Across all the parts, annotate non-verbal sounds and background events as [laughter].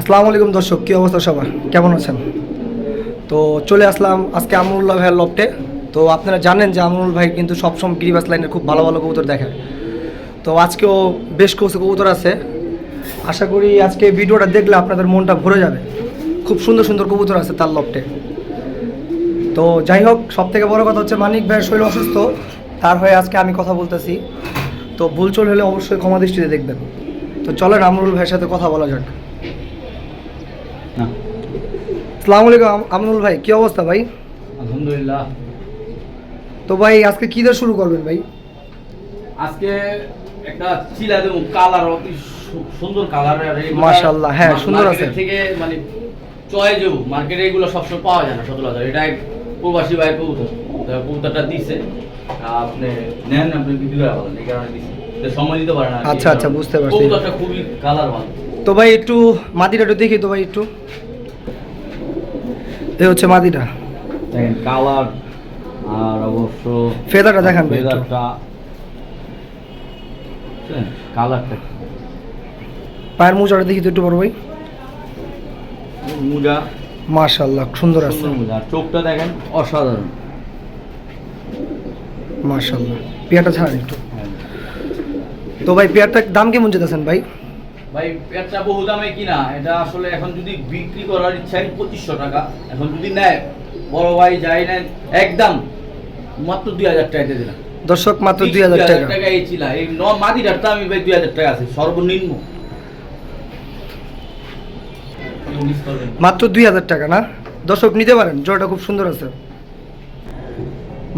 আসসালামু আলাইকুম দর্শক, কী অবস্থা সবার? কেমন আছেন? তো চলে আসলাম আজকে আমরুল্লাহ ভাইয়ের লফটে। তো আপনারা জানেন যে আমরুল ভাই কিন্তু সবসময় গিরিবাস লাইনের খুব ভালো ভালো কবুতর দেখে। তো আজকেও বেশ কিছু কবুতর আছে। আশা করি আজকে ভিডিওটা দেখলে আপনাদের মনটা ভরে যাবে। খুব সুন্দর সুন্দর কবুতর আছে তার লফটে। তো যাই হোক সব থেকে বড় কথা হচ্ছে মানিক ভাইয়ের শরীর অসুস্থ। তার হয়ে আজকে আমি কথা বলতেছি। তো ভুল চল হলে অবশ্যই ক্ষমা দৃষ্টিতে দেখবেন। তো চলেন আমরুল ভাইয়ের সাথে কথা বলা যাক না আসসালামু আলাইকুম আম- আমরুল ভাই কি অবস্থা ভাই? আলহামদুলিল্লাহ। তো ভাই আজকে কী দিয়ে শুরু করবেন ভাই? আজকে একটা চিলা দেবো কালার অতি সুন্দর কালার। মাশাআল্লাহ, হ্যাঁ, সুন্দর আছে। থেকে মানে চয় যাব মার্কেটে এগুলো সবসময় পাওয়া যায় না সচরাচর এটা এক প্রবাসী ভাই কবুতর। কবুতরটা দিছে। আপনি নেন আপনি বিক্রি করে বলেন এই কারণে দিছে। সময় দিতে পারে না আচ্ছা, আচ্ছা, বুঝতে পারছি। কবুতরটা খুবই কালার ভালো। তো ভাই একটু মাটিটা একটু দেখি তো ভাই একটু। এই হচ্ছে মাদিটা দেখেন কালার আর অবশ্য ফেদারটা দেখান ফেদারটা কালারটা। পায়ের মোজাটা দেখি তো একটু বড় ভাই। মুজা। মাশাল্লাহ সুন্দর আছে। মুজা। চোখটা দেখেন অসাধারণ। মাশাল্লাহ পেয়ারটা ছাড়েন একটু। তো ভাই পেয়ারটার দাম কেমন যেতেছেন ভাই? ভাই পেটটা বহু দামে কিনা এটা আসলে এখন যদি বিক্রি করার ইচ্ছাই পঁচিশশো টাকা এখন যদি নেয় বড় ভাই যাই নেন একদম মাত্র দুই হাজার টাকা দিয়ে দিলাম। দর্শক মাত্র দুই হাজার টাকা। টাকা এই ছিল এই ন মাদিটার দাম ভাই দুই হাজার টাকা আছে সর্বনিম্ন। মাত্র দুই হাজার টাকা না? দর্শক নিতে পারেন জোড়াটা খুব সুন্দর আছে।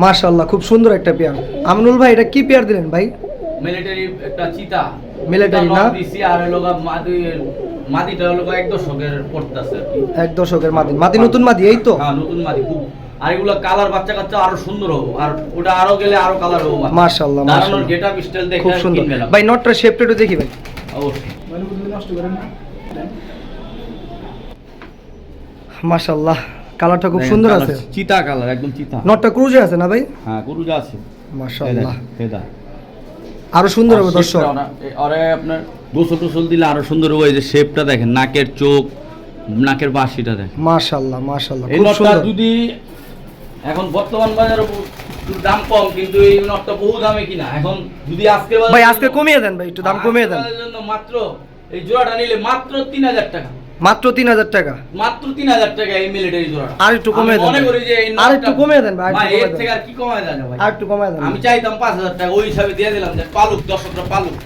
মাশাল্লাহ খুব সুন্দর একটা পেয়ার। আমনুল ভাই এটা কি পেয়ার দিলেন ভাই? মিলিটারি একটা চিতা। চিতা না? দিছি আর হলো মাদি মাদিটা হলো এক দশকের পড়তেছে এক দশকের মাদি। মাদি নতুন মাদি এই তো? হ্যাঁ নতুন মাদি খুব। আর এগুলো কালার বাচ্চা কাচ্চা আরও সুন্দর হব। আর ওটা আরও গেলে আরও কালার হব মাশাআল্লাহ, মাশাআল্লাহ। স্টাইল দেখে খুব সুন্দর। ভাই নটটা শেপটা একটু দেখি ভাই। অবশ্যই। মাশাল্লাহ কালারটা খুব সুন্দর আছে। চিতা কালার একদম চিতা। নটটা ক্রুজে আছে না ভাই? হ্যাঁ গরুজা আছে। মাশাল্লাহ ফেদা আরও সুন্দর হবে দর্শক। আরে আপনার গোসল টোসল দিলে আরও সুন্দর হবে এই যে শেপটা দেখেন নাকের চোখ নাকের বাঁশিটা দেখেন। মাশাল্লাহ এই খুব সুন্দর। যদি এখন বর্তমান বাজারে দাম কম কিন্তু এই নটটা বহু দামে কিনা এখন যদি আজকে ভাই আজকে কমিয়ে দেন ভাই একটু দাম কমিয়ে দেন। মাত্র এই জোড়াটা নিলে মাত্র তিন হাজার টাকা। মাত্র তিন হাজার টাকা। মাত্র তিন হাজার টাকা এই মিলিটারি জোড়াটা। আর একটু কমিয়ে আমি দেন মনে করি যে আর একটু কমিয়ে দেন ভাই, ভাই, এর থেকে আর কি কমায় যায় না ভাই? আর একটু কমিয়ে দেন। আমি চাইতাম পাঁচ হাজার টাকা ওই হিসাবে দিয়ে দিলাম যে পালুক দর্শকরা পালুক।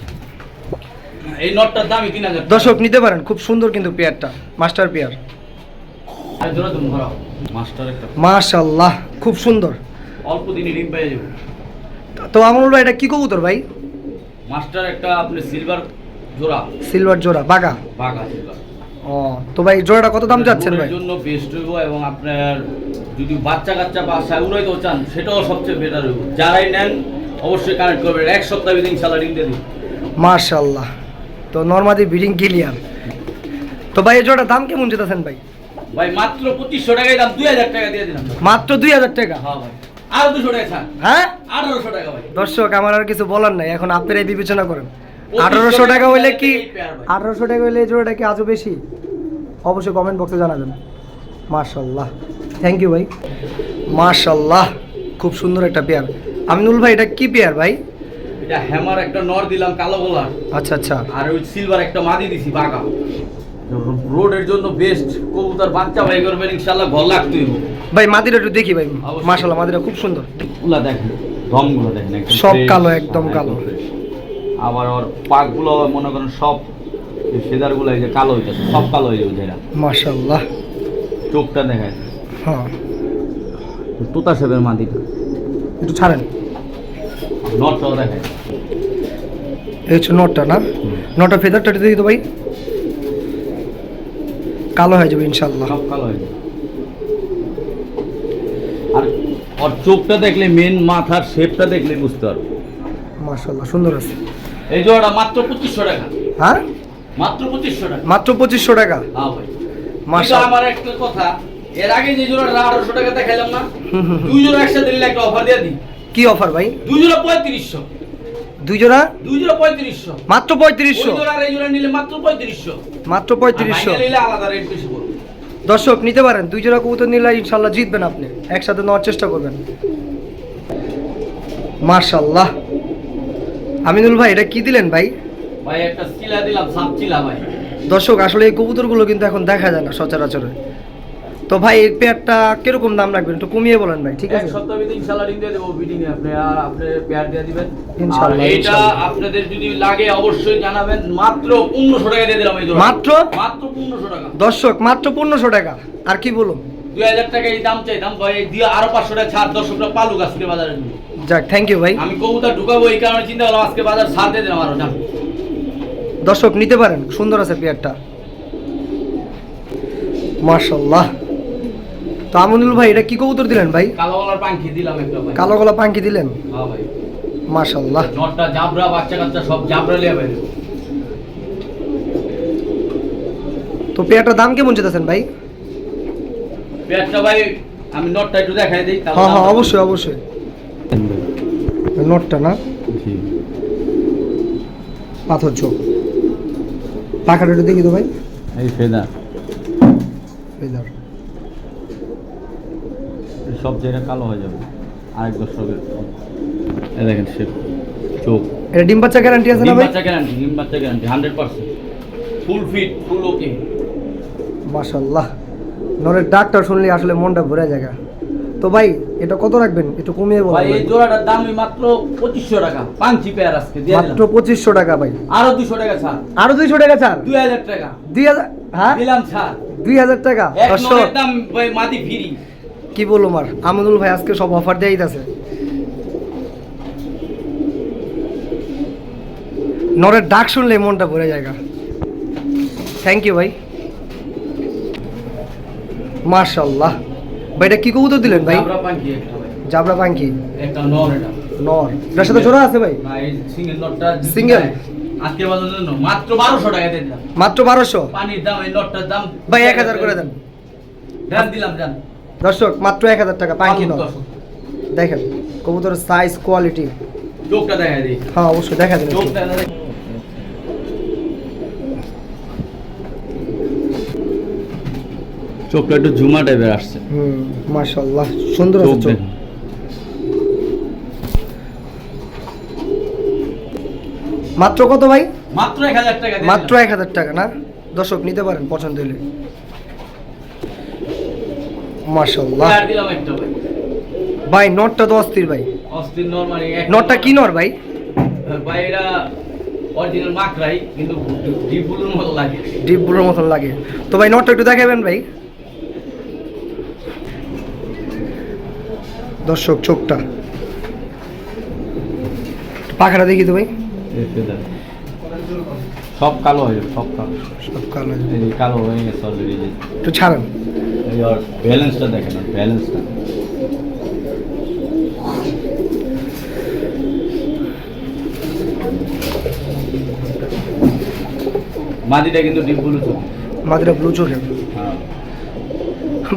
এই নটটার দামই তিন হাজার দর্শক নিতে পারেন খুব সুন্দর কিন্তু পেয়ারটা মাস্টার পেয়ার। জোড়া মাশাল্লাহ খুব সুন্দর। অল্প দিনই ডিম পেয়ে যাবে। তো আমরুল ভাই এটা কি কবুতর ভাই? মাস্টার একটা আপনি সিলভার জোড়া। সিলভার জোড়া বাগা বাঘা সিলভার ও তো ভাই জোড়াটা কত দাম যাচ্ছেন ভাই? জন্য বেস্ট হইব এবং আপনার যদি বাচ্চা কাচ্চা বাসায় উড়াইতেও চান সেটাও সবচেয়ে বেটার হইব যারাই নেন অবশ্যই কানেক্ট করবেন। এক সপ্তাহ ইনশাল্লাহ দিয়ে দিন। তো নর্মাদি বিডিং ক্লিয়ার তো ভাই এই দাম কেমন যেতেছেন ভাই? ভাই মাত্র পঁচিশশো টাকায় দাম দুই হাজার টাকা দিয়ে দিলাম। মাত্র দুই হাজার টাকা? হ্যাঁ ভাই। আরও দুশো টাকা হ্যাঁ? আঠারোশো টাকা ভাই। দর্শক আমার আর কিছু বলার নাই। এখন আপনারাই বিবেচনা করেন। আঠারোশো টাকা হইলে কি আঠারোশো টাকা হইলে এই জোড়াটা কি আজও বেশি? অবশ্যই কমেন্ট বক্সে জানাবেন। মাশাল্লাহ থ্যাংক ইউ ভাই। মার্শাল্লাহ খুব সুন্দর একটা পেয়ার আমিনুল ভাই এটা কি পেয়ার ভাই? এটা হ্যামার একটা নর দিলাম কালো গোলার। আচ্ছা আচ্ছা। আর ওই সিলভার একটা মাদি দিছি বাঘা রোডের জন্য বেস্ট কবুতর বাচ্চা ভাই করবেন ইনশাল্লাহ ঘর লাগতেই ভাই মাদিরা একটু দেখি ভাই। মাশাল্লাহ মাদিরা খুব সুন্দর। গুলা দেখেন রংগুলো দেখেন সব কালো, একদম কালো। আবার ওর পাকগুলো মনে করেন সব ফেদারগুলো এই যে কালো হইতেছে সব কালো হয়ে যাবে মাশাল্লাহ চোখটা দেখায় হ্যাঁ। তোতা সেবের মাদিটা একটু ছাড়েন। নটটাও দেখায় এই হচ্ছে নটটা না? নটা ফেদারটা একটু দেখি তো ভাই। কালো হয়ে যাবে ইনশাল্লাহ সব কালো হয়ে যাবে। আর ওর চোখটা দেখলে মেন মাথার শেপটা দেখলে বুঝতে পারব। মাশাল্লাহ সুন্দর আছে। এই জোড়াটা মাত্র পঁচিশশো টাকা। হ্যাঁ? মাত্র পঁচিশশো টাকা। মাত্র পঁচিশশো টাকা? হ্যাঁ ভাই। কিন্তু মাশাল্লাহ আমার একটা কথা এর আগে যে জোড়াটা আঠারোশো টাকা দেখাইলাম না। দুই জোড়া একসাথে নিলে একটা অফার দিয়ে দিই। কি অফার ভাই? দুই জোড়া পঁয়ত্রিশশো। দুই জোড়া? দুই জোড়া পঁয়ত্রিশশো। মাত্র পঁয়ত্রিশশো। নিলে মাত্র পঁয়ত্রিশশো। মাত্র পঁয়ত্রিশশো। নিলে আলাদা রেট বেশি দর্শক নিতে পারেন। দুই জোড়া কবুতর নিলে ইনশাল্লাহ জিতবেন আপনি। একসাথে নেওয়ার চেষ্টা করবেন। মার্শাল্লাহ আমিনুল ভাই এটা কি দিলেন ভাই? ভাই একটা চিলা দিলাম সাপ চিলা ভাই। দর্শক আসলে এই কবুতরগুলো কিন্তু এখন দেখা যায় না সচরাচরে। তো ভাই এই পেয়ারটা কীরকম দাম রাখবেন? একটু কমিয়ে বলেন ভাই ঠিক আছে? এক সপ্তাহ ভিতরে ইনশাল্লাহ রিং দিয়ে দেবো বিডিং এ আপনি আর আপনি পেয়ার দিয়ে দিবেন। ইনশাল্লাহ, আর এটা আপনাদের যদি লাগে অবশ্যই জানাবেন মাত্র পনেরোশো টাকা দিয়ে দিলাম এই মাত্র? মাত্র পনেরোশো টাকা। দর্শক মাত্র পনেরোশো টাকা। আর কি বলুন? দুই হাজার টাকা এই দাম চাই দাম ভাই দিয়ে আরও পাঁচশো টাকা ছাড় দর্শকরা পালুক আজকে বাজারে। যাক থ্যাংক ইউ ভাই। আমি ঢুকাবো এই কারণে চিন্তা করলাম আজকে বাজার ছাড় দিয়ে দিলাম আরও জান দর্শক নিতে পারেন সুন্দর আছে পেয়ারটা। মার্শাল্লাহ তো আমিনুল ভাই এটা কি কবুতর দিলেন ভাই? কালো গলার পাঙ্খি দিলাম একটা ভাই। কালো গলা পাঙ্কি দিলেন? হ্যাঁ ভাই। মার্শাল্লাহ নটটা জাবরা বাচ্চা কাচ্চা সব জাবরা লিয়ে ভাই তো পেয়ারটার দাম কেমন চেতেছেন ভাই? পেয়ারটা ভাই আমি নটটা একটু দেখাই দিই হ্যাঁ হ্যাঁ অবশ্যই অবশ্যই। নোটটা না? পাথর চোখ পাখাটা একটু দেখি তো ভাই। এই সব জায়গায় কালো হয়ে যাবে। আরেক দর্শকের দেখেন সে চোখ। এটা ডিম বাচ্চা গ্যারান্টি আছে না ডিম ভাই? বাচ্চা গ্যারান্টি ডিম বাচ্চা guarantee hundred percent full fit full okay মাশাল্লাহ। নরের ডাকটা শুনলে আসলে মনটা ভরে জায়গা তো ভাই এটা কত রাখবেন? একটু কমিয়ে বলুন ভাই এই জোড়াটার দামই মাত্র পঁচিশশো টাকা। পাঁচি পেয়ার আজকে দিয়ে মাত্র দিলাম। পঁচিশশো টাকা ভাই। আরও দুশো টাকা ছাড়। আরও দুইশো টাকা ছাড়? দুই হাজার টাকা। দুই হাজার হ্যাঁ? দিলাম ছাড়। দুই হাজার টাকা? এক নলের দাম ভাই মাদি ফ্রি। কি বলব আর আমনুল ভাই আজকে সব অফার দেয় দিতেছে। নরের ডাক শুনলে মনটা ভরে জায়গা থ্যাংক ইউ ভাই। মার্শাল্লাহ ভাই এটা কি কবুতর দিলেন ভাই? জাবরা পাঙ্কি একটা নর এটা। নর। এটার সাথে জোড়া আছে ভাই? সিঙ্গেল আজকে বাজার জন্য মাত্র বারোশো টাকা দিয়ে মাত্র বারোশো? পানির দাম এই নটটার দাম ভাই এক হাজার করে দেন। দিলাম দর্শক মাত্র এক হাজার টাকা পাঙ্কি নর। দেখেন কবুতরের সাইজ কোয়ালিটি চোখটা দেখা দিই। হ্যাঁ অবশ্যই দেখা দিন চোখটা দেখা দিই। চোখটা একটু ঝুমা টাইপের আসছে। হুম মার্শাল্লাহ সুন্দর আছে চোখ। মাত্র কত ভাই? মাত্র এক হাজার টাকা মাত্র দিলাম। এক হাজার টাকা না? দর্শক নিতে পারেন পছন্দ হলে। একটা ভাই। ভাই নটটা তো অস্থির ভাই। অস্থির নরমালি নটটা কি নর ভাই? ভাই এটা অরিজিনাল মাকড়াই কিন্তু ডিপ ব্লুর মতো লাগে। ডিপ ব্লুর মতন লাগে। তো ভাই নটটা একটু দেখাবেন ভাই। দর্শক চোখটা। পাখাটা দেখি তো ভাই। সব কালো হয়ে যাবে সব কালো। সব কালো কালো হয়ে গেছে অলরেডি একটু ছাড়েন। ব্যালেন্সটা দেখেন ব্যালেন্সটা মাদিটা কিন্তু ডিপ ব্লু চোখ। মাদিরা ব্লু চোখের হ্যাঁ।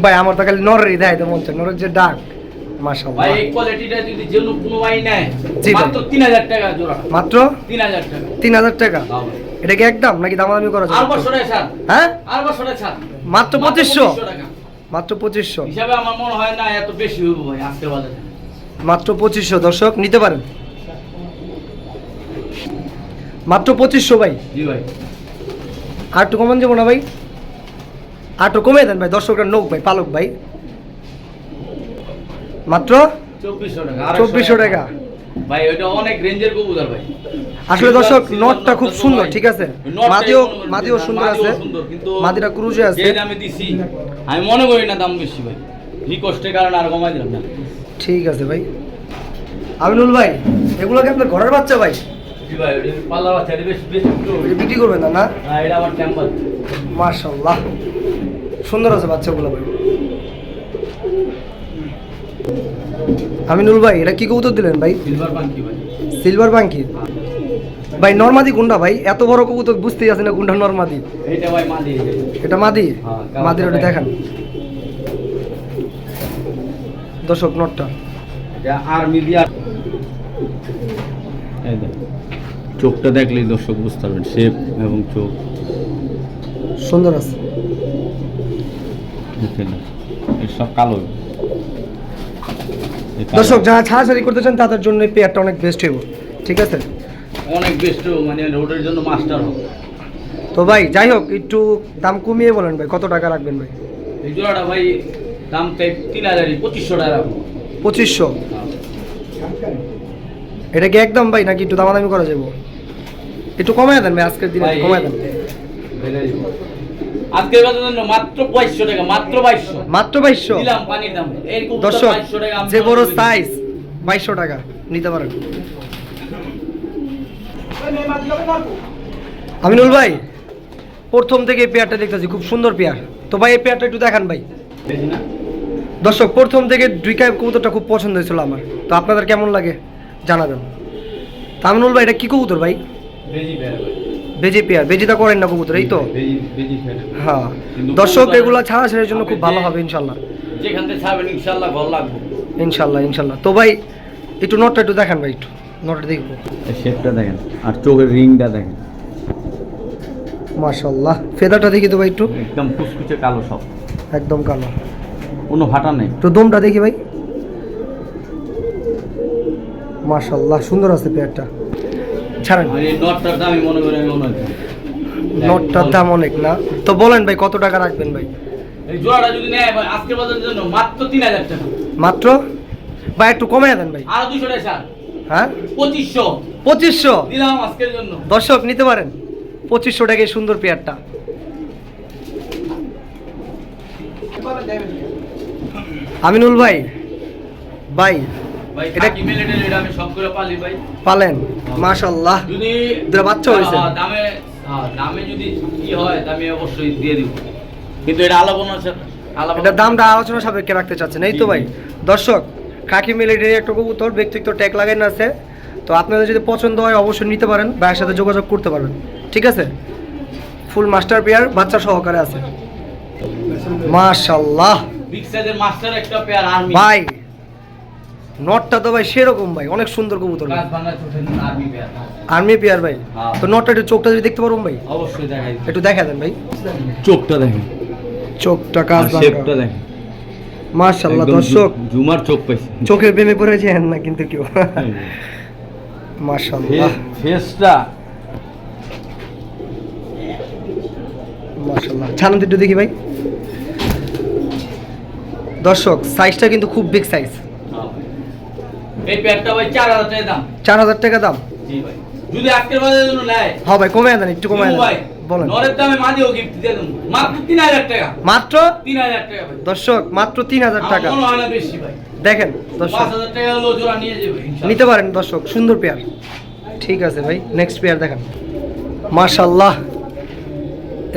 ভাই আমার তো খালি নরেরই দেয় তো মন নরের যে ডাক। মাশাল্লাহ এই কোয়ালিটিটা যদি যে কোনো ভাই। নেয় মাত্র তিন হাজার টাকা জোড়া। মাত্র? এটা কি একদম নাকি দামাদামি করা আর বছরে ছাড় হ্যাঁ? আর বছরে ছাড় মাত্র টাকা। মাত্র পঁচিশশো? হিসাবে আমার মনে হয় না এত বেশি হইব ভাই আজকে বাজারে। মাত্র দর্শক নিতে পারেন। মাত্র পঁচিশশো ভাই। জি ভাই। আর একটু কমান যাব না ভাই? একটু কমে দেন ভাই দর্শকরা নোক ভাই পালক ভাই। মাত্র চব্বিশশো টাকা ভাই ওইটা অনেক রেঞ্জের কবুতর ভাই। আসলে দর্শক নটটা খুব সুন্দর ঠিক আছে? মাদিও মাদিও সুন্দর আছে। মাদিটা ক্রুজে আছে। দামে দিছি আমি মনে করি না দাম বেশি ভাই। ই কষ্টের কারণে আর কমাই দিলাম না। ঠিক আছে ভাই। আমিনুল ভাই এগুলো কি আপনার ঘরের বাচ্চা ভাই? জি ভাই ওটা পাল্লা বাচ্চা এটা বেশ বেশ ছোট। বিক্রি করবেন না না? না এটা আমার টেম্পার মার্শাল্লাহ সুন্দর আছে বাচ্চাগুলো ভাই। আমিনুল ভাই এটা কি কবুতর দিলেন ভাই? সিলভার পাঙ্কি ভাই। সিলভার নর্মাদি গুন্ডা ভাই এত বড় কবুতর বুঝতেই আছে না গুন্ডা নর্মাদি। মাদি। এটা মাদি? হ্যাঁ, মাদির ওটা দেখান। দর্শক নটটা। চোখটা দেখলেই দর্শক বুঝতে পারবেন শেপ এবং চোখ। সুন্দর আছে। এর সব কালো। দর্শক যারা ছাড়াছাড়ি করতে চান তাদের জন্য এই পেয়ারটা অনেক বেস্ট হইব ঠিক আছে? অনেক বেস্ট মানে রোডের জন্য মাস্টার হোক তো ভাই যাই হোক একটু দাম কমিয়ে বলেন ভাই কত টাকা রাখবেন ভাই? এই জোড়াটা ভাই দাম তিন হাজারই পঁচিশশো টাকা রাখব। পঁচিশশো? এটা কি একদম ভাই নাকি একটু দামাদামি করা যাব? একটু কমায় দেন ভাই আজকের দিনে কমায় দেন। আজকের বাজার জন্য মাত্র বাইশশো টাকা মাত্র বাইশশো। মাত্র বাইশশো? দিলাম পানির দাম। এই কবুতর দর্শক 2200 টাকা যে বড় সাইজ বাইশশো টাকা নিতে পারেন। আমিনুল ভাই প্রথম থেকে এই পেয়ারটা দেখতেছি খুব সুন্দর পেয়ার। তো ভাই এই পেয়ারটা একটু দেখান ভাই। দর্শক প্রথম থেকে দুই কাপ কবুতরটা খুব পছন্দ হয়েছিল আমার। তো আপনাদের কেমন লাগে জানাবেন। তো আমিনুল ভাই এটা কি কবুতর ভাই। ভাই। পেয়ার বেজিটা করেন না কবুতর এই তো? বেজি বেজি ফের হ্যাঁ দর্শক এগুলো ছাড়া ছেড়ের জন্য খুব ভালো হবে ইনশাল্লাহ। যেখান থেকে ছাড়বেন ইনশাল্লাহ ভালো লাগবে। ইনশাল্লাহ ইনশাল্লাহ। তো ভাই একটু নটটা একটু দেখান ভাই একটু। নটটা দেখব। শেপটা দেখেন আর চোখের রিংটা দেখেন। মাশাল্লাহ। ফেদারটা দেখি তো ভাই একটু। একদম কুচকুচে কালো সব। একদম কালো। কোনো ফাটা নেই। তো দমটা দেখি ভাই। মাশাল্লাহ সুন্দর আছে পেয়ারটা। ছাড়েন। নটটার দামই মনে করে আমি মনে নটটার দাম অনেক না? তো বলেন ভাই কত টাকা রাখবেন ভাই? এই জোড়াটা যদি নেয় ভাই, বাজারের জন্য মাত্র তিন হাজার টাকা। মাত্র? বা একটু কমে দেন ভাই। আরও দুশো টাকা ছাড়। হ্যাঁ? পঁচিশশো। পঁচিশশো? দিলাম আজকের জন্য। দর্শক নিতে পারেন। পঁচিশশো টাকায় সুন্দর পেয়ারটা। আমিনুল ভাই ভাই ভাই এটা- এটা এটা আমি সব করে পালি ভাই। পালেন মাশাল্লাহ যদি দুটা বাচ্চা। হ্যাঁ, দামে দামে যদি কি হয় আমি অবশ্যই দিয়ে দিব। কিন্তু এটা আলাপন আছে এটা দামটা আলোচনা সাপেক্ষে রাখতে চাচ্ছেন। এই তো ভাই দর্শক কাকি মিলিটারি একটা কবুতর ব্যক্তিত্ব ট্যাগ লাগানো আছে তো আপনাদের যদি পছন্দ হয় অবশ্যই নিতে পারেন ভাইয়ের সাথে যোগাযোগ করতে পারবেন ঠিক আছে? ফুল মাস্টার পেয়ার বাচ্চা সহকারে আছে। মাশাল্লাহ বিগ সাইজের মাস্টার একটা পেয়ার আর্মি ভাই নটটা তো ভাই সেরকম ভাই অনেক সুন্দর কবুতর আর্মি পেয়ার ভাই। হ্যাঁ। তো নটটা একটু চোখটা যদি দেখতে পারুন ভাই? অবশ্যই দেখাই একটু দেখা দেন ভাই। চোখটা দেখেন। চোখটা কাজ শেপটা দেখেন। একদম দর্শক। জুমার চোখ পাইছি। চোখের প্রেমে পড়েছেন না কিন্তু কেউ? ফেসটা। মাশাল্লাহ। ছাড়ুন তো একটু দেখি ভাই। দর্শক সাইজটা কিন্তু খুব বিগ সাইজ এই পেয়ারটা ভাই চার হাজার টাকা দাম। চার হাজার টাকা দাম? জি ভাই। যদি আজকের বাজারের জন্য নেয়। হ্যাঁ ভাই কমে দেন একটু কমে দিবো ভাই। বলেন। নরের দামে মাঝেও গিফট দিয়ে দেবো। মাত্র তিন হাজার টাকা। মাত্র? তিন হাজার টাকা ভাই। দর্শক মাত্র তিন হাজার আমার টাকা মনে হয় না বেশি ভাই। দেখেন দর্শক। পাঁচ হাজার টাকা হলো জোড়া নিয়ে যাবে। নিতে পারেন দর্শক সুন্দর পেয়ার। ঠিক আছে ভাই নেক্সট পেয়ার দেখেন। মাশাল্লাহ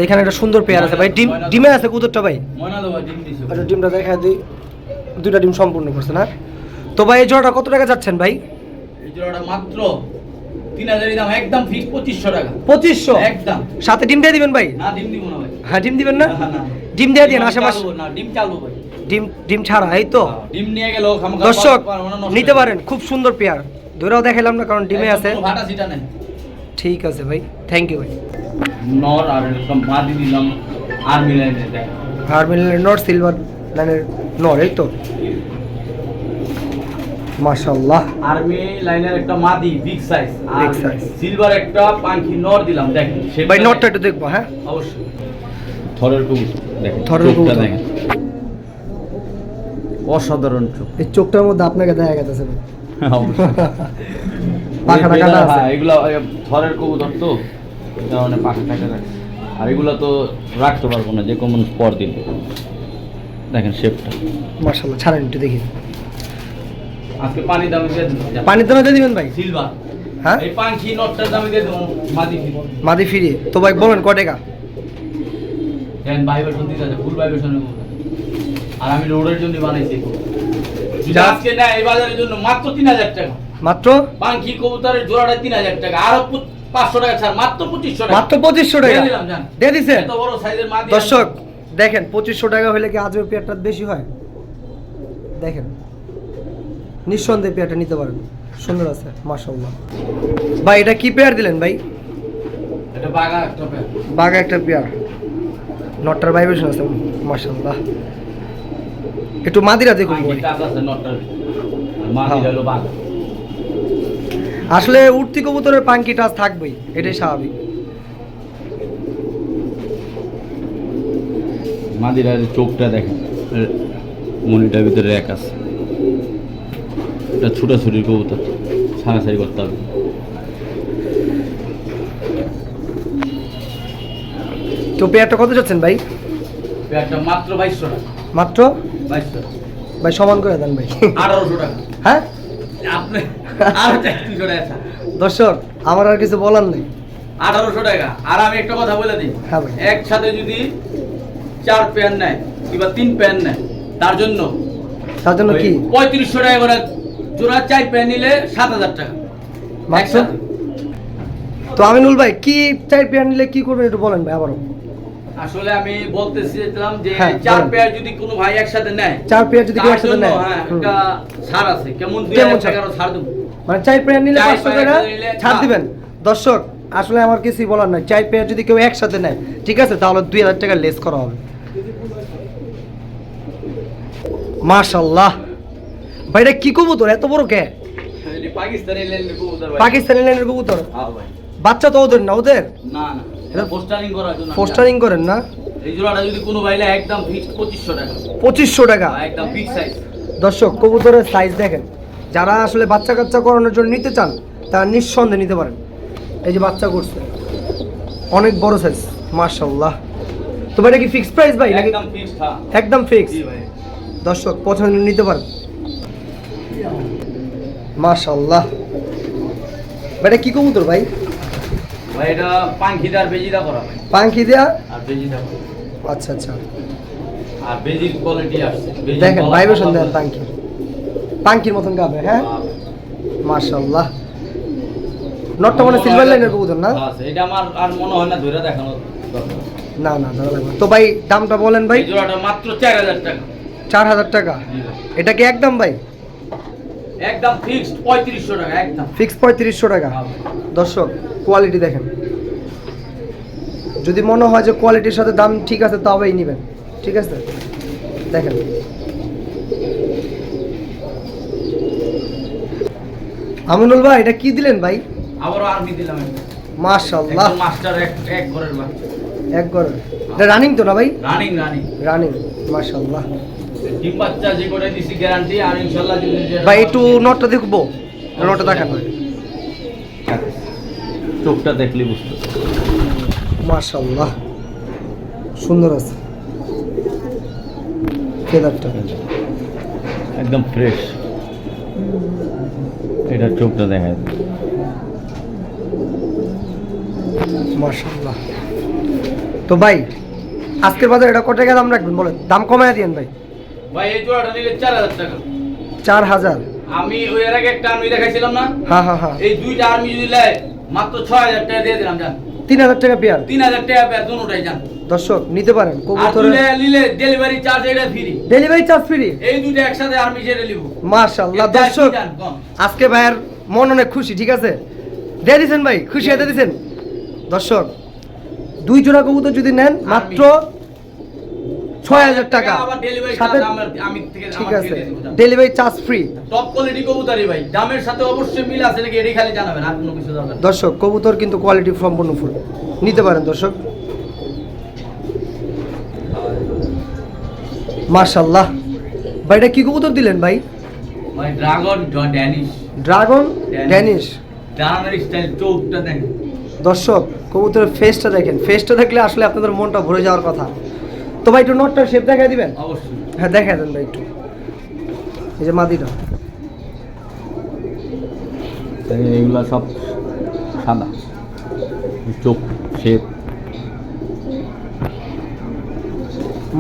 এখানে একটা সুন্দর পেয়ার আছে ভাই। ডিম ডিমে আছে কুদরটা ভাই? ময়না দেবো ডিম দিছে। আচ্ছা ডিমটা দেখা দিই। দুইটা ডিম সম্পূর্ণ করছে না তো ভাই এই জোড়াটা কত টাকা যাচ্ছেন ভাই? এই জোড়াটা মাত্র তিন হাজারই দাম একদম ফিক্স পঁচিশশো টাকা। পঁচিশশো? একদম। সাথে ডিম দিয়ে দিবেন ভাই? না ডিম দিব না ভাই। হ্যাঁ ডিম দিবেন না। ডিম দিয়ে দিন আশেপাশে। না ডিম চালবো ভাই। ডিম ডিম ছাড়া এই তো? হ্যাঁ, ডিম নিয়ে খামখা দর্শক নিতে পারেন খুব সুন্দর পেয়ার। ধরেও দেখাইলাম না কারণ ডিমে একদম আছে। ঠিক আছে ভাই থ্যাংক ইউ ভাই। নর আর এরকম মাদি দিলাম দেখ। আর নট সিলভার লাইনের নর এই তো? মাশাল্লাহ আর্মি লাইনের একটা মাদি big size Big size। Silver একটা পাখি নর দিলাম দেখেন ভাই টা নটটা দেখেন। একটু দেখব হ্যাঁ? অবশ্যই। থরের কবুতর দেখেন থরের কবুতর। দেখেন। অসাধারণ চোখ। এই চোখটার মধ্যে আপনাকে দেখা গেছে। [laughs] পাখাটা কাটা আছে। হ্যাঁ, এগুলা থরের কবুতর তো কারণে পাখা কাটা আর এগুলা তো রাখতে পারব না যে কোনো পর দিন দেখেন শেপটা মাশাল্লাহ ছাড়েন একটু দেখি। আজকে পানি দামে দিয়ে পানির দামে দিয়ে দিবেন ভাই? সিলভার। হ্যাঁ? এই পাখি নটটার দামে দিয়ে দেবো? মাদি ফিল মাদি ফিরি। তো ভাই বলেন ক টাকা? দেন দিতে আছে ফুল আর আমি রোডের জন্য বানাইছি আজকে নেয় এই বাজারের জন্য মাত্র তিন হাজার টাকা। মাত্র? পাখি কবুতরের জোড়াটা তিন হাজার টাকা। আরও পাঁচশো টাকা ছাড় মাত্র পঁচিশশো টাকা। মাত্র পঁচিশশো টাকা? দিয়ে এত বড় সাইজের মাদি দর্শক দেখেন পঁচিশশো টাকা হলে কি আজও পেয়ারটা বেশি হয়? দেখেন। নিঃসন্দেহে পেয়ারটা নিতে পারেন। সুন্দর আছে মাশাল্লাহ ভাই এটা কি পেয়ার দিলেন ভাই? এটা বাগা একটা পেয়ার। বাঘা একটা পেয়ার। নটটার ভাইব্রেশন আছে মাশাল্লাহ একটু মাদিরা দেখুন হ্যাঁ। বাগা। আসলে উঠতি কবুতরের পাঙ্কি টাচ থাকবেই এটাই স্বাভাবিক। মাদিরার চোখটা দেখেন মনিটার ভিতরে এক আছে। এটা ছুটাছুটির কবুতর। ছাড়াছাড়ি করতে হবে। তো পেয়ারটা কত যাচ্ছেন ভাই? পেয়ারটা মাত্র বাইশশো টাকা। মাত্র? বাইশশো ভাই সমান করে দেন ভাই। আঠারোশো টাকা। হ্যাঁ? আপনি আরও চারশো দর্শক আমার আর কিছু বলার নেই। আঠারোশো টাকা। আর আমি একটা কথা বলে দিই। হ্যাঁ ভাই। একসাথে যদি চার প্যান নেয় কিংবা তিন প্যান নেয় তার জন্য তার জন্য কি? পঁয়ত্রিশশো টাকা করে জোড়া নিলে সাত হাজার টাকা। একসাথে। তো আমিনুল ভাই কি চাই পেয়ার নিলে কি করবেন একটু বলেন ভাই আবারও? আসলে আমি বলতে চেয়েছিলাম যে হ্যাঁ, চার পেয়ার যদি কোনো ভাই একসাথে নেয় চার পেয়ার যদি কেউ একসাথে নেয়। হ্যাঁ একটা ছাড় আছে। কেমন দুই হাজার ছাড়? টাকারও ছাড় দেবো। মানে চাই পেয়ার নিলে পাঁচশো টাকা ছাড় ছাড়। দিবেন। দর্শক আসলে আমার কিছুই বলার নাই। চাই পেয়ার যদি কেউ একসাথে নেয় ঠিক আছে? তাহলে দুই হাজার টাকা লেস করা হবে। মাশাল্লাহ। ভাই এটা কি কবুতর? এত বড় কে? পাকিস্তানি লেন কবুতর পাকিস্তানি হ্যাঁ ভাই। বাচ্চা তো ওদের না ওদের? না না। এটা পোস্টারিং করার জন্য পোস্টারিং করেন না? এই জোড়াটা যদি কোনো ভাইলে একদম পঁচিশশো টাকা। পঁচিশশো টাকা? একদম ফিক্স সাইজ দর্শক কবুতরের সাইজ দেখেন। যারা আসলে বাচ্চা কাচ্চা করানোর জন্য নিতে চান তারা নিঃসন্দেহে নিতে পারেন। এই যে বাচ্চা করছে। অনেক বড় সাইজ মার্শাল্লাহ তো ভাই এটা কি ফিক্স প্রাইস ভাই? একদম ফিক্সড হ্যাঁ। একদম ফিক্স দর্শক পছন্দ নিতে পারেন। মার্শাল্লাহ ভাই এটা কি কবুতর ভাই? ভাই এটা করা ভাই পাঙ্খি দেয়া? আর বেজিটা করা। আচ্ছা আচ্ছা। আর বেজির কোয়ালিটি আসছে। দেখেন গলা ভাইব্রেশন পাতা দেন পাঙ্খি। পাঙ্খির মতন গাবে হ্যাঁ? নটটা মানে সিলভার লাইনের কবুতর না? এটা আমার আর মনে হয় না ধরে দেখানো না না ধরা তো ভাই দামটা বলেন ভাই। জোড়াটা মাত্র চার হাজার টাকা। চার হাজার টাকা। এটা কি একদম ভাই? একদম ফিক্সড পঁয়ত্রিশশো টাকা একদম। ফিক্স পঁয়ত্রিশশো টাকা। হ্যাঁ। দর্শক কোয়ালিটি দেখেন। যদি মনে হয় যে কোয়ালিটির সাথে দাম ঠিক আছে তবেই নেবেন। ঠিক আছে? দেখেন। আমিনুল ভাই এটা কি দিলেন ভাই? আবারও আর্মি দিলাম একটা। মাশাল্লাহ মাস্টার এক এক ঘরের বাচ্চা। এক ঘর এটা রানিং তো না ভাই? রানিং রানিং রানিং মাশাল্লাহ ডিম বাচ্চা যে করে দিছি গ্যারান্টি আর ইনশাল্লাহ যদি ভাই একটু নটটা দেখব নটটা দেখান চোখটা দেখলে বুঝতে মাশাল্লাহ সুন্দর আছে। ফেদারটা একদম ফ্রেশ এটা চোখটা দেখা যায় মাশাল্লাহ তো ভাই আজকের বাজারে এটা কত টাকা দাম রাখবেন বলেন? দাম কমায় দিয়েন ভাই। ভাই এই জোড়াটা নিলে চার হাজার টাকা। চার হাজার? আমি ওই এর আগে একটা আর্মি দেখাইছিলাম না? হ্যাঁ হ্যাঁ হ্যাঁ। এই দুইটা আর্মি যদি নেয় মাত্র ছয় হাজার টাকা দিয়ে দিলাম জান। তিন হাজার টাকা পেয়ার? তিন হাজার টাকা পেয়ার দুটাই জান। দর্শক নিতে পারেন। আর নিলে ডেলিভারি চার্জ এটা ফ্রি ডেলিভারি চার্জ ফ্রি এই দুইটা একসাথে আর্মি ছেড়ে নিব মাশাল্লাহ দর্শক আজকে ভাইয়ের মন অনেক খুশি ঠিক আছে? দিয়ে দিছেন ভাই খুশি হয়ে দিছেন। দর্শক দুই জোড়া কবুতর যদি নেন মাত্র ছয় হাজার টাকা। আবার ডেলিভারি সাথে চার্জ আমার আমি থেকে ঠিক আছে। Delivery charge free top quality ভাই। দামের সাথে অবশ্যই মিল আছে নাকি এটাই খালি জানাবেন আর কোনো কিছু দরকার দর্শক কবুতর কিন্তু কোয়ালিটি সম্পূর্ণ ফুল নিতে পারেন দর্শক। ভাই এটা কি কবুতর দিলেন ভাই? Dragon Danish dragon Danish. Style চোখটা দেখেন। দর্শক কবুতরের ফেসটা দেখেন। ফেসটা দেখলে আসলে আপনাদের মনটা ভরে যাওয়ার কথা। তো ভাই একটু নটটা শেপ দেখাই দিবেন? অবশ্যই। হ্যাঁ দেখা দেন ভাই একটু। এই যে মাদিটা। এগুলা সব সাদা। চোখ শেপ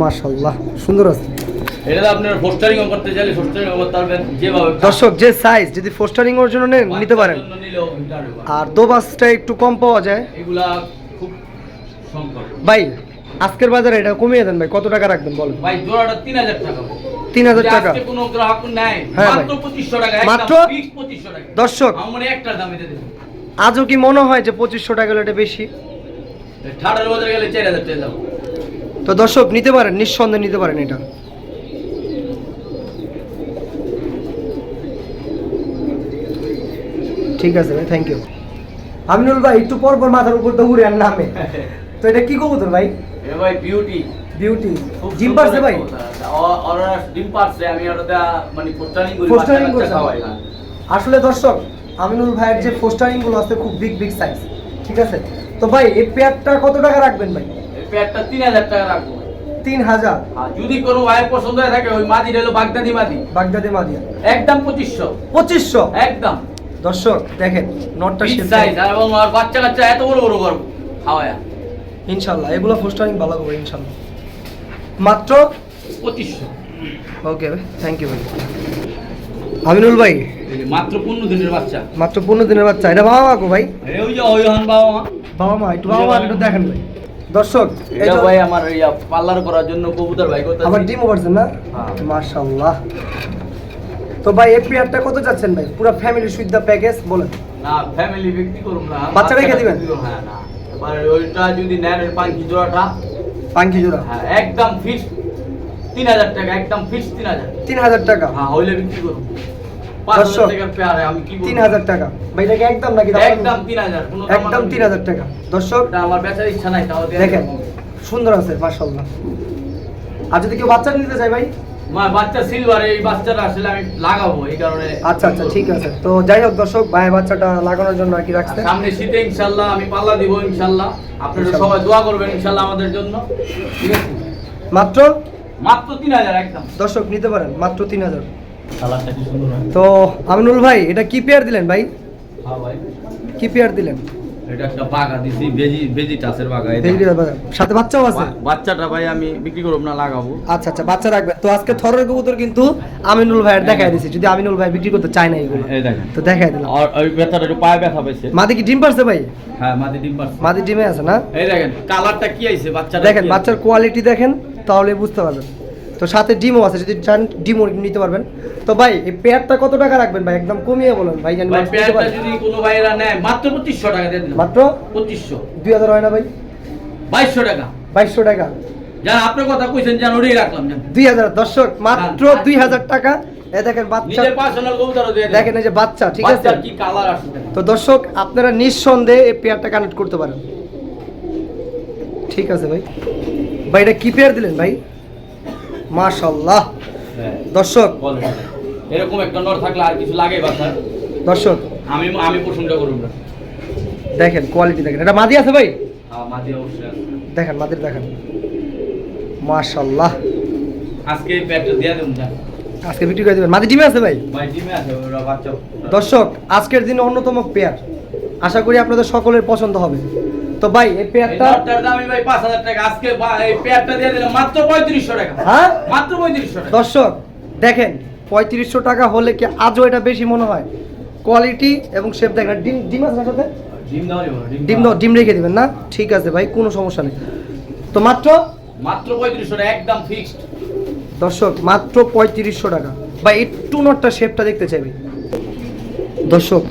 মার্শাল্লাহ সুন্দর আছে। এটা তো আপনার পোস্টারিং করতে চাইলে পোস্টারিং করতে পারবেন যেভাবে দর্শক যে সাইজ যদি পোস্টারিং এর জন্য নেন নিতে পারেন। আরও দোবাসটা একটু কম পাওয়া যায়। এগুলা খুব সংকট। ভাই আজকের বাজারে এটা কমিয়ে দেন ভাই কত টাকা রাখবেন বলেন? ভাই জোড়াটা তিন হাজার টাকা ভাই। 3000 টাকা। আজকে কোনো গ্রাহক নেয় হ্যাঁ মাত্র 2500 টাকা মাত্র? 2500 টাকা। দর্শক আমার একটা দামে দিয়ে দেবো আজও কি মনে হয় যে পঁচিশশো টাকা হলে এটা বেশি? ঠাডার বাজারে গেলে 4000 টাকা তো দর্শক নিতে পারেন নিঃসন্দেহে নিতে পারেন এটা। ঠিক আছে ভাই থ্যাংক ইউ আমিনুল ভাই একটু পর পর মাথার উপর তো উড়ে আর নামে। তো এটা কি কবুতর ভাই? এ ভাই বিউটি বিউটি জিম পারছে ভাই? ওরা ডিম পারছে আমি ওটা মানে পোস্টারিং করি পোস্টারিং করছে আসলে দর্শক আমিনুল ভাইয়ের যে পোস্টারিংগুলো আছে খুব বিগ বিগ সাইজ ঠিক আছে? তো ভাই এই পেয়ারটা কত টাকা রাখবেন ভাই? এই প্যাডটা 3000 টাকা রাখব। তিন হাজার? যদি কোনো ভাইয়ের পছন্দ হয়ে থাকে ওই মাদি হলো বাগদাদি মাদি। বাগদাদি মাদিয়া একদম 2500 পঁচিশশো? একদম। দর্শক দেখেন নটটা সাইজ এবং আর বাচ্চা কাচ্চা এত বড় বড় করব খাওয়ায়া। ইনশাল্লাহ এগুলো পোস্টারিং ভালো করব ইনশাল্লাহ মাত্র 2500 ওকে থ্যাংক ইউ ভাই। আমিনুল ভাই। মাত্র 15 দিনের বাচ্চা। মাত্র পনেরো দিনের বাচ্চা এটা বাবা মাকো ভাই? ওই যে ওই হন বাবা মা বাবা মা একটু বাবা মা একটু দেখেন ভাই। দর্শক এটা ভাই আমার ইয়া পার্লার করার জন্য কবুতর ভাই করতে আবার ডিমও পারছেন না? হ্যাঁ। মাশাল্লাহ তো ভাই এই পেয়ারটা কত যাচ্ছেন ভাই? পুরো ফ্যামিলি সুবিধা প্যাকেজ বলেন। না ফ্যামিলি ব্যক্তি করুম না। বাচ্চা রেখে দিবেন? হ্যাঁ না। এবার ওইটা যদি নেন ওই পাঁচ জোড়াটা পাঙ্কি জোড়া? হ্যাঁ একদম ফিক্স তিন হাজার টাকা একদম ফিক্স তিন হাজার। তিন হাজার টাকা? হ্যাঁ হইলে বিক্রি করুন। পাঁচ হাজার পেয়ারে আমি কি বলব? তিন হাজার টাকা। ভাই একদম নাকি একদম তিন হাজার একদম তিন হাজার টাকা। দর্শক আমার বেচার ইচ্ছা নাই দেখেন সুন্দর আছে আর যদি কেউ বাচ্চা নিতে চায় ভাই? বাচ্চা সিলভার এই বাচ্চাটা আসলে আমি লাগাবো এই কারণে আচ্ছা আচ্ছা ঠিক আছে। তো যাই হোক দর্শক ভাইয়ের বাচ্চাটা লাগানোর জন্য আর কি রাখছে? সামনে শীতে ইনশাল্লাহ আমি পাল্লা দিব ইনশাল্লাহ। আপনারা সবাই দোয়া করবেন আমাদের জন্য। ঠিক আছে? মাত্র? মাত্র তিন হাজার একদম। দর্শক নিতে পারেন মাত্র তিন হাজার। কালারটা কি সুন্দর তো আমিনুল ভাই এটা কি পেয়ার দিলেন ভাই? হ্যাঁ ভাই। কি পেয়ার দিলেন? এটা একটা বাগা দিছি বেজি বেজি টাসের বাগা। সাথে বাচ্চাও আছে? বাচ্চাটা ভাই আমি বিক্রি করব না লাগাবো। আচ্ছা আচ্ছা বাচ্চা রাখবেন তো আজকে থরের কবুতর কিন্তু আমিনুল ভাইয়ের দেখাই দিছি। যদি আমিনুল ভাই বিক্রি করতে চায় না এগুলো এই দেখেন। তো দেখাই দিলাম। আর ওই ব্যথাটা একটু পায়ে ব্যথা পাইছে। মাদি কি ডিম পারছে ভাই? হ্যাঁ মাটি ডিম পারছে। মাদি ডিমে আছে না? এই দেখেন কালারটা কি আইছে বাচ্চাটা দেখেন বাচ্চার কোয়ালিটি দেখেন তাহলে বুঝতে পারবেন। তো সাথে ডিমও আছে যদি চান ডিমও নিতে পারবেন। তো ভাই এই পেয়ারটা কত টাকা রাখবেন ভাই? একদম কমিয়ে বলুন। ভাই জানি ভাই পেয়ারটা যদি কোনো ভাইরা নেয় মাত্র পঁচিশশো টাকা দিয়ে দিলাম মাত্র? পঁচিশশো। দুই হাজার হয় না ভাই? বাইশশো টাকা। বাইশশো টাকা। যান আপনার কথা কইছেন যান ওটাই রাখলাম দুই হাজার দর্শক মাত্র হ্যাঁ, দুই হাজার টাকা। এ দেখেন বাচ্চা নিজের পার্সোনাল কবুতরও দিয়ে দেখেন এই যে বাচ্চা ঠিক আছে? কি কালার আসছে তো দর্শক আপনারা নিঃসন্দেহে এই পেয়ারটা কানেক্ট করতে পারেন। ঠিক আছে ভাই। ভাই এটা কি পেয়ার দিলেন ভাই? মাশাল্লাহ হ্যাঁ, দর্শক। এরকম একটা নর থাকলে আর কিছু লাগে বাচ্চার দর্শক। আমি আমি প্রশংসা করুন না। দেখেন কোয়ালিটি দেখেন। এটা মাদি আছে ভাই? হ্যাঁ, অবশ্যই দেখেন মাদির দেখেন। মাশাল্লাহ আজকে প্যাকটা দিয়ে দেবো আজকে বিক্রি করে দেবেন। মাদি ডিমে আছে ভাই? ভাই ডিমে আছে ওরা বাচ্চা দর্শক আজকের দিনে অন্যতম পেয়ার আশা করি আপনাদের সকলের পছন্দ হবে। তো ভাই এই পেয়ারটা নরটার দাম ভাই পাঁচ হাজার টাকা। আজকে এই প্যাকটা দিয়ে দিলাম মাত্র পঁয়ত্রিশশো টাকা। হ্যাঁ? মাত্র পঁয়ত্রিশশো টাকা। দর্শক দেখেন পঁয়ত্রিশশো টাকা হলে কি আজও এটা বেশি মনে হয়? কোয়ালিটি এবং শেপ দেখেন ডিম ডিম আছে সাথে? ডিম দাও ডিম দাও। ডিম রেখে দিবেন না? ঠিক আছে ভাই কোনো সমস্যা নেই। তো মাত্র? মাত্র পঁয়ত্রিশশো টাকা একদম ফিক্সড দর্শক মাত্র পঁয়ত্রিশশো টাকা। বা একটু নটটা শেপটা দেখতে চাই ভাই। দর্শক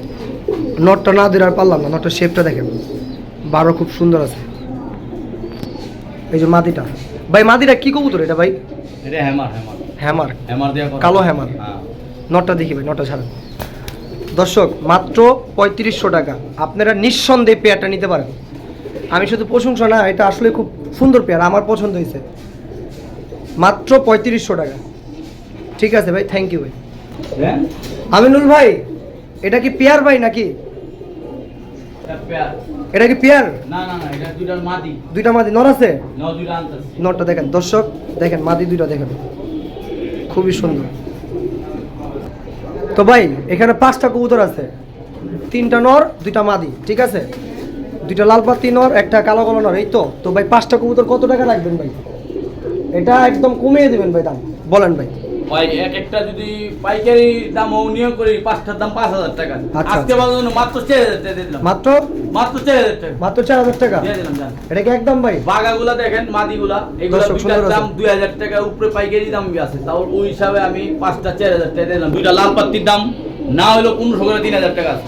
নটটা না দিলে আর পারলাম না নটটা শেপটা দেখেন। বারো খুব সুন্দর আছে। এই যে মাদিটা। ভাই মাদিটা কি কবুতর এটা ভাই? এটা হ্যামার হ্যামার হ্যামার হ্যামার দিয়ে কালো হ্যামার। হ্যাঁ। নটটা দেখি ভাই নটটা ছাড়েন। দর্শক মাত্র পঁয়ত্রিশশো টাকা। আপনারা নিঃসন্দেহে পেয়ারটা নিতে পারেন। আমি শুধু প্রশংসা না এটা আসলে খুব সুন্দর পেয়ার আমার পছন্দ হয়েছে। মাত্র পঁয়ত্রিশশো টাকা। ঠিক আছে ভাই থ্যাংক ইউ ভাই। হ্যাঁ? আমিনুল ভাই এটা কি পেয়ার ভাই নাকি? এটা কি পেয়ার? না না না এটা দুইটার মাদি। দুইটা মাদি নর আছে? ন দুইটা আনতেছি। নটটা দেখেন দর্শক দেখেন মাদি দুইটা দেখেন। খুবই সুন্দর। তো ভাই এখানে পাঁচটা কবুতর আছে। তিনটা নর দুইটা মাদি ঠিক আছে? দুইটা লাল পাতি নর একটা কালো কালো নর এই তো? তো ভাই পাঁচটা কবুতর কত টাকা রাখবেন ভাই? এটা একদম কমিয়ে দেবেন ভাই দাম। বলেন ভাই। এক একটা যদি পাইকারি দাম নিয়োগ করি পাঁচটার দাম পাঁচ হাজার টাকা। আচ্ছা, আজকে আচ্ছা। মাত্র চার হাজার টাকা দিলাম। মাত্র? মাত্র চার হাজার টাকা। মাত্র চার হাজার টাকা? দিয়ে দিলাম জান। এটা কি একদম ভাই? বাগাগুলা দেখেন মাদিগুলা এগুলা দর্শক, দুইটার দাম দুই হাজার টাকা উপরে পাইকারি দাম আছে। তাও ওই হিসাবে আমি পাঁচটা চার হাজার টাকা দিলাম। দুইটা লাল পাত্তির দাম না হলো পনেরোশো করে তিন হাজার টাকা আছে।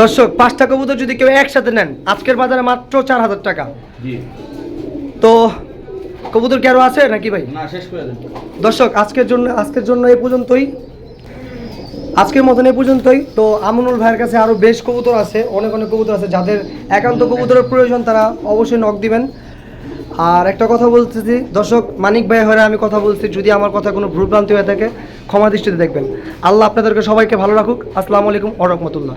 দর্শক পাঁচটা কবুতর যদি কেউ একসাথে নেন আজকের বাজারে মাত্র চার হাজার টাকা। তো কবুতর কি আরও আছে নাকি ভাই? না শেষ করে দেন। দর্শক আজকের জন্য আজকের জন্য এই পর্যন্তই। আজকের মতন এই পর্যন্তই। তো আমনুল ভাইয়ের কাছে আরও বেশ কবুতর আছে অনেক অনেক কবুতর আছে। যাদের একান্ত কবুতরের প্রয়োজন তারা অবশ্যই নখ দিবেন। আর একটা কথা বলতেছি দর্শক মানিক ভাই হয়ে আমি কথা বলছি যদি আমার কথা কোনো ভুলভ্রান্তি হয়ে থাকে ক্ষমা দৃষ্টিতে দেখবেন। আল্লাহ আপনাদেরকে সবাইকে ভালো রাখুক। আসসালামু আলাইকুম ওরহমতুল্লাহ